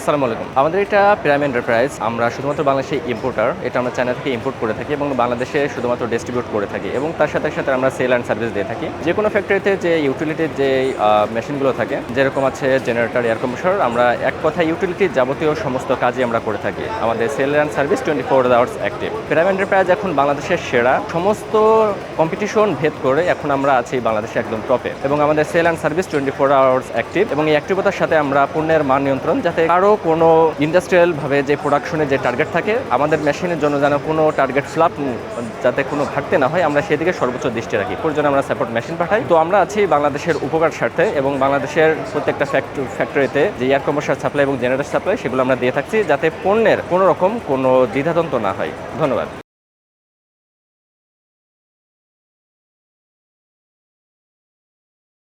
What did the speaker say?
আসসালামু আলাইকুম। আমাদের এটা প্রাইম এন্টারপ্রাইজ আমরা শুধুমাত্র বাংলাদেশে ইম্পোর্টার এটা আমরা চায়না থেকে ইম্পোর্ট করে থাকি এবং বাংলাদেশে শুধুমাত্র ডিস্ট্রিবিউট করে থাকি এবং তার সাথে সাথে আমরা সেল অ্যান্ড সার্ভিস দিয়ে থাকি। যে কোনো ফ্যাক্টরিতে যে ইউটিলিটির যে মেশিনগুলো থাকে, যেরকম আছে জেনারেটর এয়ার কম্প্রেসর আমরা এক কথা ইউটিলিটির যাবতীয় সমস্ত কাজই আমরা করে থাকি। আমাদের sale and service twenty four hours active prime enterprise এখন বাংলাদেশের সেরা, সমস্ত কম্পিটিশন ভেদ করে এখন আমরা আছি বাংলাদেশে একদম টপে এবং আমাদের sale and service twenty four hours active এবং এই অ্যাক্টিভতার সাথে আমরা পণ্যের মান নিয়ন্ত্রণ যাতে কারও কোনো ইন্ডাস্ট্রিয়ালভাবে যে প্রোডাকশনের যে টার্গেট থাকে, আমাদের মেশিনের জন্য যেন কোনো টার্গেট ফ্লাপ যাতে কোনো ঘাটতি না হয়, আমরা সেদিকে সর্বোচ্চ দৃষ্টি রাখি। প্রয়োজনে আমরা সাপোর্ট মেশিন পাঠাই। তো আমরা আছি বাংলাদেশের উপকার স্বার্থে এবং বাংলাদেশের প্রত্যেকটা ফ্যাক্টরিতে যে এয়ার কমার্সার সাপ্লাই এবং জেনারেটর সাপ্লাই সেগুলো আমরা দিয়ে থাকছি যাতে পণ্যের কোনো রকম কোনো দ্বিধাদন্ত না হয়। ধন্যবাদ।